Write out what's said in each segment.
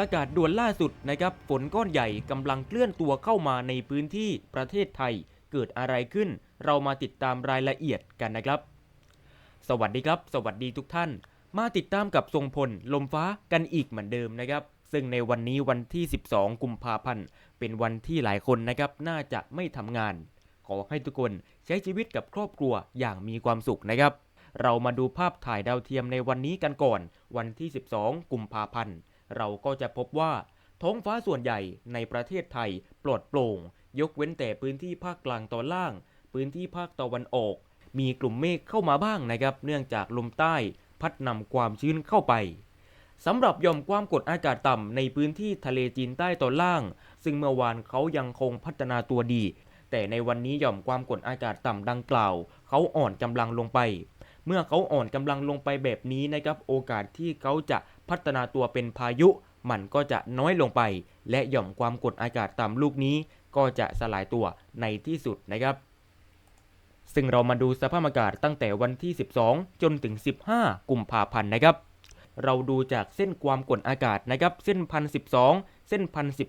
ประกาศด่วนล่าสุดนะครับฝนก้อนใหญ่กำลังเคลื่อนตัวเข้ามาในพื้นที่ประเทศไทย เกิดอะไรขึ้น เรามาติดตามรายละเอียดกันนะครับ สวัสดีครับ สวัสดีทุกท่าน มาติดตามกับทรงพลลมฟ้ากันอีกเหมือนเดิมนะครับ ซึ่งในวันนี้วันที่ 12 กุมภาพันธ์ เป็นวันที่หลายคนนะครับน่าจะไม่ทำงาน ขอให้ทุกคนใช้ชีวิตกับครอบครัวอย่างมีความสุขนะครับ เรามาดูภาพถ่ายดาวเทียมในวันนี้กันก่อน วันที่ 12 กุมภาพันธ์ เราก็จะพบว่า ท้องฟ้าส่วนใหญ่ในประเทศไทยปลอดโปร่ง ยกเว้นแต่พื้นที่ภาคกลางตอนล่าง พื้นที่ภาคตะวันออก มีกลุ่มเมฆเข้ามาบ้างนะครับ เนื่องจากลมใต้พัดนำความชื้นเข้าไปสำหรับย่อมความกดอากาศต่ำในพื้นที่ทะเลจีนใต้ตอนล่าง ซึ่งเมื่อวานเขายังคงพัฒนาตัวดี แต่ในวันนี้ย่อมความกดอากาศต่ำดังกล่าว เขาอ่อนกำลังลงไป เมื่อเขาอ่อนกำลังลงไปแบบนี้นะครับ โอกาสที่เขาจะ พัฒนาตัวเป็นพายุ มันก็จะน้อยลงไป และหย่อมความกดอากาศต่ำลูกนี้ ก็จะสลายตัวในที่สุดนะครับ ซึ่งเรามาดูสภาพอากาศตั้งแต่วันที่ 12 จนถึง 15 กุมภาพันธ์นะครับ เราดูจากเส้นความกดอากาศนะครับ เส้นพันสิบเส้นพันสิ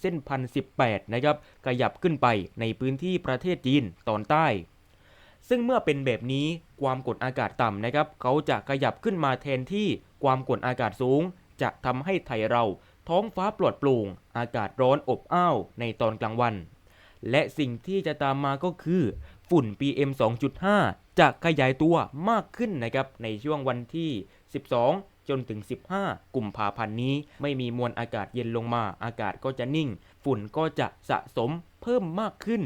เส้นพันสินะครับขยับขึ้นไปในพื้นที่ประเทศจีนตอนใต้ ซึ่งเมื่อเป็นแบบนี้ความกดอากาศต่ำนะครับ เขาจะขยับขึ้นมาแทนที่ความกดอากาศสูง จะทำให้ไทยเรา ท้องฟ้าปลอดโปร่งอากาศร้อนอบอ้าวในตอนกลางวัน และสิ่งที่จะตามมาก็คือ ฝุ่น PM 2.5 จะขยายตัวมากขึ้นนะครับในช่วงวันที่ 12จนถึง 15 กุมภาพันธ์นี้ ไม่มีมวลอากาศเย็นลงมา อากาศก็จะนิ่ง ฝุ่นก็จะสะสมเพิ่มมากขึ้น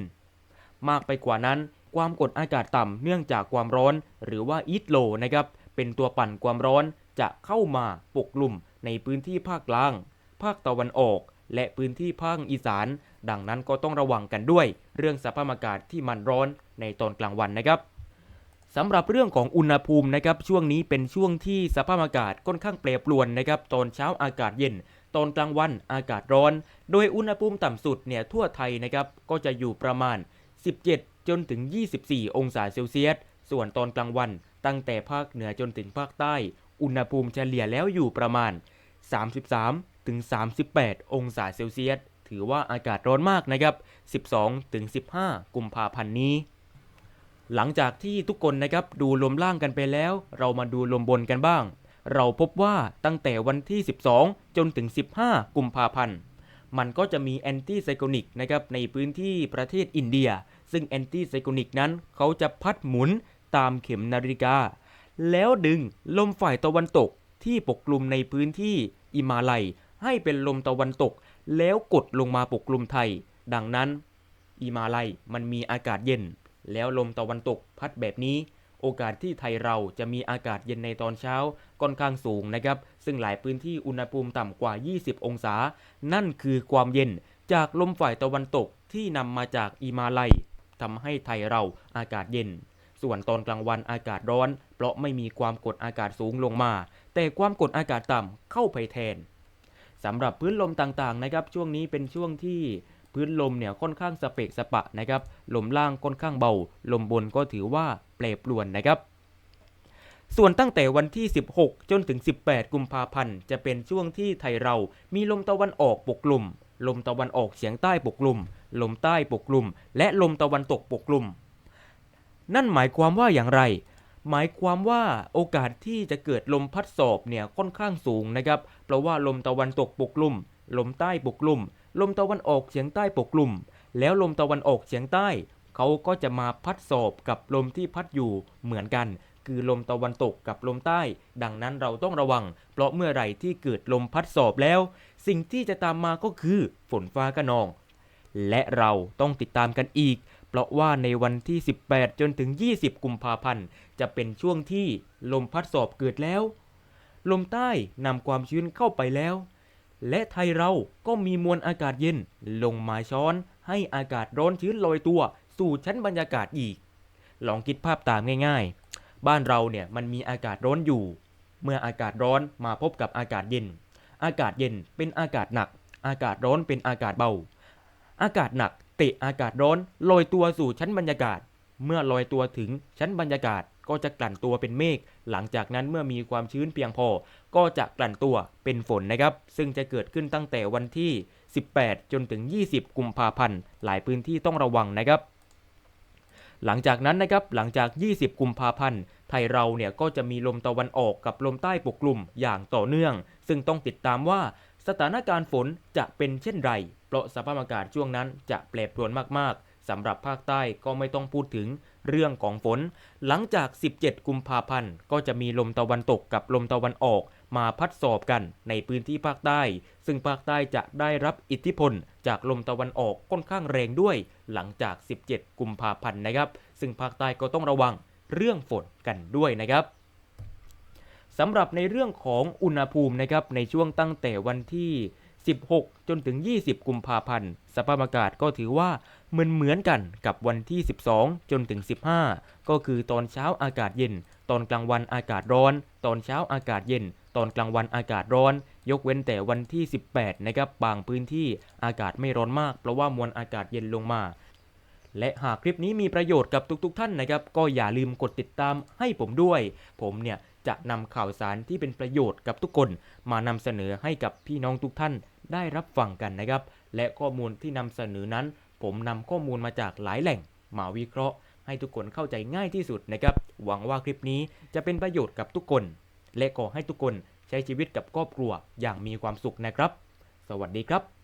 มากไปกว่านั้น ความกดอากาศต่ำเนื่องจากความร้อน หรือว่าอีทโลนะครับเป็นตัวปั่นความร้อนจะเข้ามาปกกลุ่มในพื้นที่ภาคกลาง ภาคตะวันออก และพื้นที่ภาคอีสาน ดังนั้นก็ต้องระวังกันด้วย เรื่องสภาพอากาศที่มันร้อนในตอนกลางวันนะครับสำหรับเรื่องของอุณหภูมินะครับช่วงนี้เป็นช่วงที่สภาพอากาศค่อนข้างแปรปรวนนะครับตอนเช้าอากาศเย็น ตอนกลางวันอากาศร้อน โดยอุณหภูมิต่ำสุดเนี่ยทั่วไทยนะครับก็จะอยู่ประมาณ 17 จนถึง 24 องศาเซลเซียส ส่วนตอนกลางวันตั้งแต่ภาคเหนือจนถึงภาคใต้ อุณหภูมิเฉลี่ยแล้วอยู่ประมาณ 33 ถึง 38 องศาเซลเซียส ถือว่าอากาศร้อนมากนะครับ 12 ถึง 15 กุมภาพันธ์นี้หลังจากที่ทุกคนนะครับดูลมล่างกันไปแล้ว เรามาดูลมบนกันบ้าง เราพบว่าตั้งแต่วันที่ 12 จนถึง 15 กุมภาพันธ์ มันก็จะมีแอนตี้ไซโคนิกนะครับในพื้นที่ประเทศอินเดีย ซึ่งแอนตี้ไซโคนิกนั้นเขาจะพัดหมุนตามเข็มนาฬิกา แล้วดึงลมฝ่ายตะวันตกที่ปกคลุมในพื้นที่อิมาลัย ให้เป็นลมตะวันตก แล้วกดลงมาปกคลุมไทย ดังนั้นอิมาลัยมันมีอากาศเย็น แล้วลมตะวันตกพัดแบบนี้ โอกาสที่ไทยเราจะมีอากาศเย็นในตอนเช้าค่อนข้างสูงนะครับ ซึ่งหลายพื้นที่อุณหภูมิต่ำกว่า 20 องศา นั่นคือความเย็นจากลมฝ่ายตะวันตกที่นำมาจากอิมาลัย ทำให้ไทยเราอากาศเย็น ส่วนตอนกลางวันอากาศร้อน เพราะไม่มีความกดอากาศสูงลงมา แต่ความกดอากาศต่ำเข้าไปแทนสำหรับพื้นลมต่างๆนะครับ ช่วงนี้เป็นช่วงที่พื้นลมเนี่ยค่อนข้างสเปกสปะนะครับ ลมล่างค่อนข้างเบา ลมบนก็ถือว่าแปรปรวนนะครับ ส่วนตั้งแต่วันที่ 16 จนถึง 18 กุมภาพันธ์ จะเป็นช่วงที่ไทยเรามีลมตะวันออกปกกลุ่ม ลมตะวันออกเฉียงใต้ปกกลุ่ม ลมใต้ปกกลุ่ม และลมตะวันตกปกกลุ่ม นั่นหมายความว่าอย่างไร หมายความว่าโอกาสที่จะเกิดลมพัดสอบเนี่ยค่อนข้างสูงนะครับ เพราะว่าลมตะวันตกปกกลุ่ม ลมใต้ปกกลุ่ม ลมตะวันออกเฉียงใต้ปกกลุ่ม แล้วลมตะวันออกเฉียงใต้ เขาก็จะมาพัดสอบกับลมที่พัดอยู่เหมือนกันคือลมตะวันตกกับลมใต้ ดังนั้นเราต้องระวัง เพราะเมื่อไหร่ที่เกิดลมพัดสอบแล้ว สิ่งที่จะตามมาก็คือฝนฟ้ากระนอง และเราต้องติดตามกันอีก เพราะว่าในวันที่ 18 จนถึง 20 กุมภาพันธ์ จะเป็นช่วงที่ลมพัดสอบเกิดแล้ว ลมใต้นำความชื้นเข้าไปแล้ว และไทยเราก็มีมวลอากาศเย็นลงมาช้อน ให้อากาศร้อนชื้นลอยตัว สู่ชั้นบรรยากาศอีก ลองคิดภาพตามง่าย ๆ บ้านเราเนี่ยมันมีอากาศร้อนอยู่ เมื่ออากาศร้อนมาพบกับอากาศเย็น อากาศเย็นเป็นอากาศหนัก อากาศร้อนเป็นอากาศเบา อากาศหนักเตะอากาศร้อนลอยตัวสู่ชั้นบรรยากาศ เมื่อลอยตัวถึงชั้นบรรยากาศก็จะกลั่นตัวเป็นเมฆ หลังจากนั้นเมื่อมีความชื้นเพียงพอ ก็จะกลั่นตัวเป็นฝนนะครับ ซึ่งจะเกิดขึ้นตั้งแต่วันที่ 18 จนถึง 20 กุมภาพันธ์ หลายพื้นที่ต้องระวังนะครับ หลังจากนั้นนะครับ หลังจาก 20 กุมภาพันธ์ ไทยเราเนี่ยก็จะมีลมตะวันออกกับลมใต้ปกคลุมอย่างต่อเนื่อง ซึ่งต้องติดตามว่าสถานการณ์ฝนจะเป็นเช่นไร เพราะสภาพอากาศช่วงนั้นจะแปรปรวนมากๆสำหรับภาคใต้ก็ไม่ต้องพูดถึงเรื่องของฝน หลังจาก 17 กุมภาพันธ์ ก็จะมีลมตะวันตกกับลมตะวันออกมาพัดสอบกันในพื้นที่ภาคใต้ ซึ่งภาคใต้จะได้รับอิทธิพล จากลมตะวันออกค่อนข้างแรงด้วย หลังจาก 17 กุมภาพันธ์นะครับ ซึ่งภาคใต้ก็ต้องระวังเรื่องฝนกันด้วยนะครับสำหรับในเรื่องของอุณหภูมินะครับในช่วงตั้งแต่วันที่ 16 จนถึง 20 กุมภาพันธ์ สภาพอากาศก็ถือว่าเหมือนเหมือนกันกับวันที่ 12 จนถึง 15 ก็คือตอนเช้าอากาศเย็น ตอนกลางวันอากาศร้อน ตอนเช้าอากาศเย็น ตอนกลางวันอากาศร้อน ยกเว้นแต่วันที่ 18 นะครับ บางพื้นที่อากาศไม่ร้อนมาก เพราะว่ามวลอากาศเย็นลงมาและหากคลิปนี้มีประโยชน์กับทุก ๆ ท่านนะครับ ก็อย่าลืมกดติดตามให้ผมด้วย ผมเนี่ยจะนำข่าวสารที่เป็นประโยชน์กับทุกคน มานำเสนอให้กับพี่น้องทุกท่าน ได้รับฟังกันนะครับ และข้อมูลที่นำเสนอนั้น ผมนำข้อมูลมาจากหลายแหล่งมาวิเคราะห์ ให้ทุกคนเข้าใจง่ายที่สุดนะครับ หวังว่าคลิปนี้จะเป็นประโยชน์กับทุกคน และขอให้ทุกคนใช้ชีวิตกับครอบครัวอย่างมีความสุขนะครับ สวัสดีครับ